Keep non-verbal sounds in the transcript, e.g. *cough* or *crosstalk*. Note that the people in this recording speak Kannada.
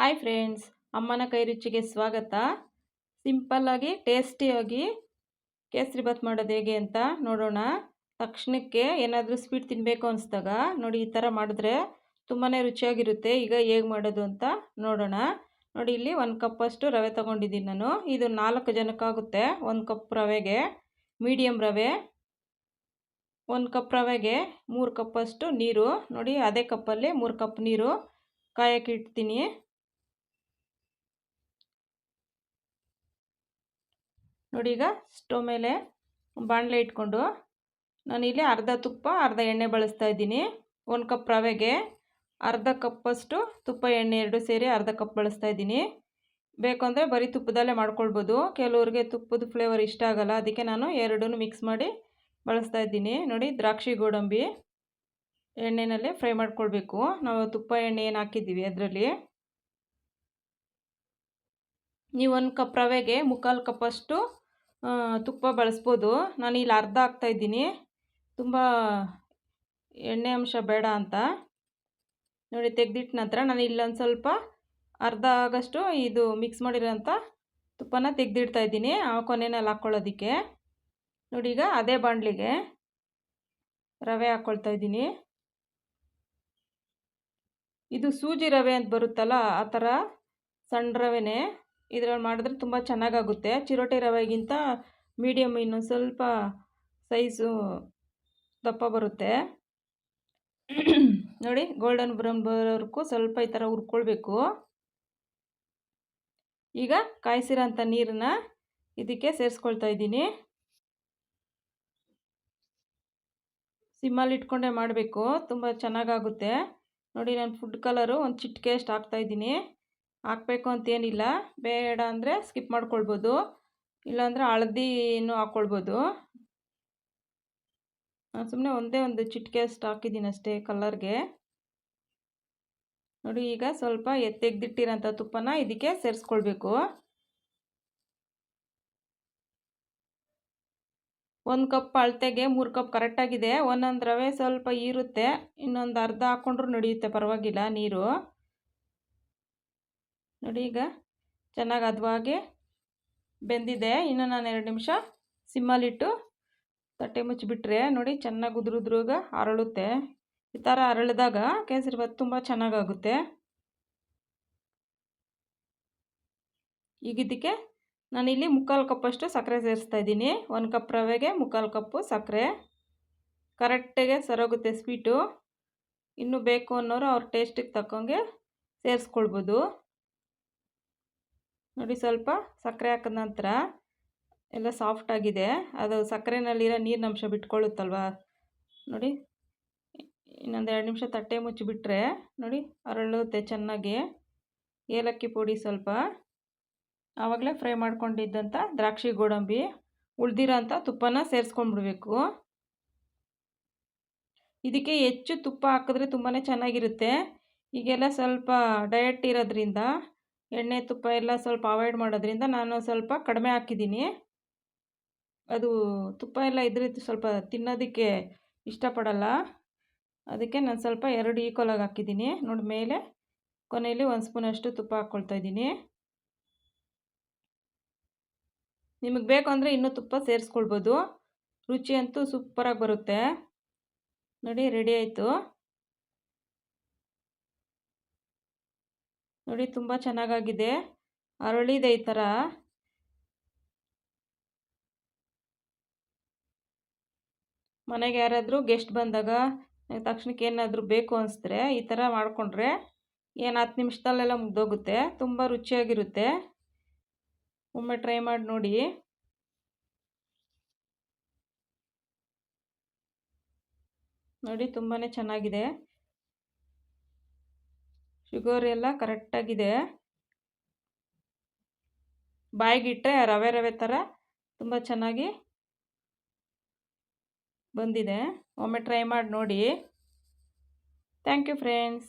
ಹಾಯ್ ಫ್ರೆಂಡ್ಸ್, ಅಮ್ಮನ ಕೈ ರುಚಿಗೆ ಸ್ವಾಗತ ಸಿಂಪಲ್ಲಾಗಿ ಟೇಸ್ಟಿಯಾಗಿ ಕೇಸರಿ ಬಾತ್ ಮಾಡೋದು ಹೇಗೆ ಅಂತ ನೋಡೋಣ. ತಕ್ಷಣಕ್ಕೆ ಏನಾದರೂ ಸ್ವೀಟ್ ತಿನ್ನಬೇಕು ಅನಿಸ್ದಾಗ ನೋಡಿ ಈ ಥರ ಮಾಡಿದ್ರೆ ತುಂಬಾ ರುಚಿಯಾಗಿರುತ್ತೆ. ಈಗ ಹೇಗೆ ಮಾಡೋದು ಅಂತ ನೋಡೋಣ. ನೋಡಿ ಇಲ್ಲಿ ಒಂದು ಕಪ್ಪಷ್ಟು ರವೆ ತೊಗೊಂಡಿದ್ದೀನಿ ನಾನು. ಇದು ನಾಲ್ಕು ಜನಕ್ಕಾಗುತ್ತೆ ಒಂದು ಕಪ್ ರವೆಗೆ ಮೀಡಿಯಮ್ ರವೆ, ಒಂದು ಕಪ್ ರವೆಗೆ ಮೂರು ಕಪ್ಪಷ್ಟು ನೀರು. ನೋಡಿ ಅದೇ ಕಪ್ಪಲ್ಲಿ ಮೂರು ಕಪ್ ನೀರು ಕಾಯಕ್ಕೆ ಇಡ್ತೀನಿ. ನೋಡಿ ಈಗ ಸ್ಟವ್ ಮೇಲೆ ಬಾಣಲೆ ಇಟ್ಕೊಂಡು ನಾನಿಲ್ಲಿ ಅರ್ಧ ತುಪ್ಪ, ಅರ್ಧ ಎಣ್ಣೆ ಬಳಸ್ತಾ ಇದ್ದೀನಿ. ಒಂದು ಕಪ್ ರವೆಗೆ ಅರ್ಧ ಕಪ್ಪಷ್ಟು ತುಪ್ಪ, ಎಣ್ಣೆ ಎರಡು ಸೇರಿ ಅರ್ಧ ಕಪ್ ಬಳಸ್ತಾ ಇದ್ದೀನಿ. ಬೇಕು ಅಂದರೆ ಬರೀ ತುಪ್ಪದಲ್ಲೇ ಮಾಡ್ಕೊಳ್ಬೋದು. ಕೆಲವ್ರಿಗೆ ತುಪ್ಪದ ಫ್ಲೇವರ್ ಇಷ್ಟ ಆಗೋಲ್ಲ. ಅದಕ್ಕೆ ನಾನು ಎರಡೂ ಮಿಕ್ಸ್ ಮಾಡಿ ಬಳಸ್ತಾ ಇದ್ದೀನಿ. ನೋಡಿ ದ್ರಾಕ್ಷಿ ಗೋಡಂಬಿ ಎಣ್ಣೆನಲ್ಲೇ ಫ್ರೈ ಮಾಡ್ಕೊಳ್ಬೇಕು. ನಾವು ತುಪ್ಪ, ಎಣ್ಣೆ ಏನು ಹಾಕಿದ್ದೀವಿ ಅದರಲ್ಲಿ. ನೀವು ಒಂದು ಕಪ್ ರವೆಗೆ ಮುಕ್ಕಾಲು ಕಪ್ಪಷ್ಟು ತುಪ್ಪ ಬಳಸ್ಬೋದು. ನಾನು ಇಲ್ಲಿ ಅರ್ಧ ಹಾಕ್ತಾಯಿದ್ದೀನಿ ತುಂಬ ಎಣ್ಣೆ ಅಂಶ ಬೇಡ ಅಂತ. ನೋಡಿ, ತೆಗೆದಿಟ್ಟ ನಂತರ ನಾನು ಇಲ್ಲೊಂದು ಸ್ವಲ್ಪ ಅರ್ಧ ಆಗಷ್ಟು ಇದು ಮಿಕ್ಸ್ ಮಾಡಿರೋಂಥ ತುಪ್ಪನ ತೆಗೆದಿಡ್ತಾ ಇದ್ದೀನಿ, ಆ ಕೊನೆಯಲ್ಲಿ ಹಾಕ್ಕೊಳ್ಳೋದಕ್ಕೆ ನೋಡಿ, ಈಗ ಅದೇ ಬಾಣಲಿಗೆ ರವೆ ಹಾಕ್ಕೊಳ್ತಾ ಇದ್ದೀನಿ. ಇದು ಸೂಜಿ ರವೆ ಅಂತ ಬರುತ್ತಲ್ಲ, ಆ ಥರ ಸಣ್ಣ ರವೆನೇ. ಇದರಲ್ಲಿ ಮಾಡಿದ್ರೆ ತುಂಬ ಚೆನ್ನಾಗಾಗುತ್ತೆ. ಚಿರೋಟಿ ರವೆಗಿಂತ ಮೀಡಿಯಮ್ ಇನ್ನೊಂದು ಸ್ವಲ್ಪ ಸೈಜು ದಪ್ಪ ಬರುತ್ತೆ. *clears throat* ನೋಡಿ ಗೋಲ್ಡನ್ ಬ್ರೌನ್ ಬರೋರ್ಗೂ ಸ್ವಲ್ಪ ಈ ಥರ ಹುರ್ಕೊಳ್ಬೇಕು. ಈಗ ಕಾಯಿಸಿರೋಂಥ ನೀರನ್ನ ಇದಕ್ಕೆ ಸೇರಿಸ್ಕೊಳ್ತಾ ಇದ್ದೀನಿ. ಸಿಮ್ಮಲ್ಲಿ ಇಟ್ಕೊಂಡೇ ಮಾಡಬೇಕು. ತುಂಬ ಚೆನ್ನಾಗಾಗುತ್ತೆ. ನೋಡಿ, ನಾನು ಫುಡ್ ಕಲರು ಒಂದು ಚಿಟಿಕೆ ಅಷ್ಟು ಹಾಕ್ತಾಯಿದ್ದೀನಿ ಹಾಕಬೇಕು ಅಂತೇನಿಲ್ಲ. ಬೇಡ ಅಂದರೆ ಸ್ಕಿಪ್ ಮಾಡ್ಕೊಳ್ಬೋದು. ಇಲ್ಲಾಂದರೆ ಹಳದಿನೂ ಹಾಕ್ಕೊಳ್ಬೋದು ಸುಮ್ಮನೆ ಒಂದೇ ಒಂದು ಚಿಟಿಕೆ ಅಷ್ಟು ಹಾಕಿದ್ದೀನಿ ಅಷ್ಟೇ ಕಲರ್ಗೆ ನೋಡಿ ಈಗ ಸ್ವಲ್ಪ ತೆಗೆದಿಟ್ಟಿರೋಂಥ ತುಪ್ಪನ ಇದಕ್ಕೆ ಸೇರಿಸ್ಕೊಳ್ಬೇಕು. ಒಂದು ಕಪ್ ಅಳತೆಗೆ ಮೂರು ಕಪ್ ಕರೆಕ್ಟಾಗಿದೆ ಒಂದೊಂದು ರವೆ ಸ್ವಲ್ಪ ಇರುತ್ತೆ ಇನ್ನೊಂದು ಅರ್ಧ ಹಾಕ್ಕೊಂಡ್ರೂ ನಡೆಯುತ್ತೆ, ಪರವಾಗಿಲ್ಲ ನೀರು. ನೋಡಿ ಈಗ ಚೆನ್ನಾಗಿ ಹದವಾಗಿ ಬೆಂದಿದೆ. ಇನ್ನು ನಾನು ಎರಡು ನಿಮಿಷ ಸಿಮ್ಮಲ್ಲಿಟ್ಟು ತಟ್ಟೆ ಮುಚ್ಚಿಬಿಟ್ರೆ ನೋಡಿ ಚೆನ್ನಾಗಿ ಉದುರುದ್ರಾಗ ಅರಳುತ್ತೆ. ಈ ಥರ ಅರಳಿದಾಗ ಕೇಸರಿ ಭಾತ್ ತುಂಬ ಚೆನ್ನಾಗಾಗುತ್ತೆ ಈಗ ಇದಕ್ಕೆ ನಾನಿಲ್ಲಿ ಮುಕ್ಕಾಲು ಕಪ್ಪಷ್ಟು ಸಕ್ಕರೆ ಸೇರಿಸ್ತಾ ಇದ್ದೀನಿ. ಒಂದು ಕಪ್ ರವೆಗೆ ಮುಕ್ಕಾಲು ಕಪ್ಪು ಸಕ್ಕರೆ ಕರೆಕ್ಟಾಗೆ ಸರೋಗುತ್ತೆ ಸ್ವೀಟು. ಇನ್ನೂ ಬೇಕು ಅನ್ನೋರು ಅವ್ರ ಟೇಸ್ಟಿಗೆ ತಕ್ಕಂಗೆ ಸೇರಿಸ್ಕೊಳ್ಬೋದು. ನೋಡಿ ಸ್ವಲ್ಪ ಸಕ್ಕರೆ ಹಾಕಿದ ನಂತರ ಎಲ್ಲ ಸಾಫ್ಟಾಗಿದೆ ಅದು ಸಕ್ಕರೆನಲ್ಲಿರೋ ನೀರಿನಂಶ ಬಿಟ್ಕೊಳ್ಳುತ್ತಲ್ವ? ನೋಡಿ, ಇನ್ನೊಂದು ಎರಡು ನಿಮಿಷ ತಟ್ಟೆ ಮುಚ್ಚಿಬಿಟ್ರೆ ನೋಡಿ ಅರಳುತ್ತೆ ಚೆನ್ನಾಗಿ. ಏಲಕ್ಕಿ ಪುಡಿ ಸ್ವಲ್ಪ. ಆವಾಗಲೇ ಫ್ರೈ ಮಾಡ್ಕೊಂಡಿದ್ದಂಥ ದ್ರಾಕ್ಷಿ ಗೋಡಂಬಿ ಉಳ್ದಿರೋಂಥ ತುಪ್ಪನ ಸೇರಿಸ್ಕೊಂಡ್ಬಿಡ್ಬೇಕು. ಇದಕ್ಕೆ ಹೆಚ್ಚು ತುಪ್ಪ ಹಾಕಿದ್ರೆ ತುಂಬಾ ಚೆನ್ನಾಗಿರುತ್ತೆ. ಈಗೆಲ್ಲ ಸ್ವಲ್ಪ ಡಯಟ್ ಇರೋದ್ರಿಂದ ಎಣ್ಣೆ ತುಪ್ಪ ಎಲ್ಲ ಸ್ವಲ್ಪ ಅವಾಯ್ಡ್ ಮಾಡೋದ್ರಿಂದ ನಾನು ಸ್ವಲ್ಪ ಕಡಿಮೆ ಹಾಕಿದ್ದೀನಿ. ಅದು ತುಪ್ಪ ಎಲ್ಲ ಇದ್ರೆ ಸ್ವಲ್ಪ ತಿನ್ನೋದಕ್ಕೆ ಇಷ್ಟಪಡಲ್ಲ. ಅದಕ್ಕೆ ನಾನು ಸ್ವಲ್ಪ ಎರಡು ಈಕ್ವಲಾಗಿ ಹಾಕಿದ್ದೀನಿ. ನೋಡಿ ಮೇಲೆ ಕೊನೆಯಲ್ಲಿ ಒಂದು ಸ್ಪೂನಷ್ಟು ತುಪ್ಪ ಹಾಕ್ಕೊಳ್ತಾ ಇದ್ದೀನಿ. ನಿಮಗೆ ಬೇಕು ಅಂದರೆ ಇನ್ನೂ ತುಪ್ಪ ಸೇರಿಸ್ಕೊಳ್ಬೋದು. ರುಚಿ ಅಂತೂ ಸೂಪರಾಗಿ ಬರುತ್ತೆ. ನೋಡಿ ರೆಡಿ ಆಯಿತು. ನೋಡಿ, ತುಂಬ ಚೆನ್ನಾಗಾಗಿದೆ. ಅರಳಿದೆ ಈ ಥರ ಮನೆಗೆ ಯಾರಾದರೂ ಗೆಸ್ಟ್ ಬಂದಾಗ ತಕ್ಷಣಕ್ಕೆ ಏನಾದರೂ ಬೇಕು ಅನಿಸಿದ್ರೆ ಈ ಥರ ಮಾಡಿಕೊಂಡ್ರೆ ಏನು ಹತ್ತು ನಿಮಿಷದಲ್ಲೆಲ್ಲ ಮುಗ್ದೋಗುತ್ತೆ. ತುಂಬ ರುಚಿಯಾಗಿರುತ್ತೆ. ಒಮ್ಮೆ ಟ್ರೈ ಮಾಡಿ ನೋಡಿ. ನೋಡಿ ತುಂಬಾ ಚೆನ್ನಾಗಿದೆ. ಶುಗರ್ ಎಲ್ಲ ಕರೆಕ್ಟಾಗಿದೆ ಬಾಯಿಗಿಟ್ಟರೆ ರವೆ ರವೆ ಥರ ತುಂಬ ಚೆನ್ನಾಗಿ ಬಂದಿದೆ. ಒಮ್ಮೆ ಟ್ರೈ ಮಾಡಿ ನೋಡಿ. Thank you friends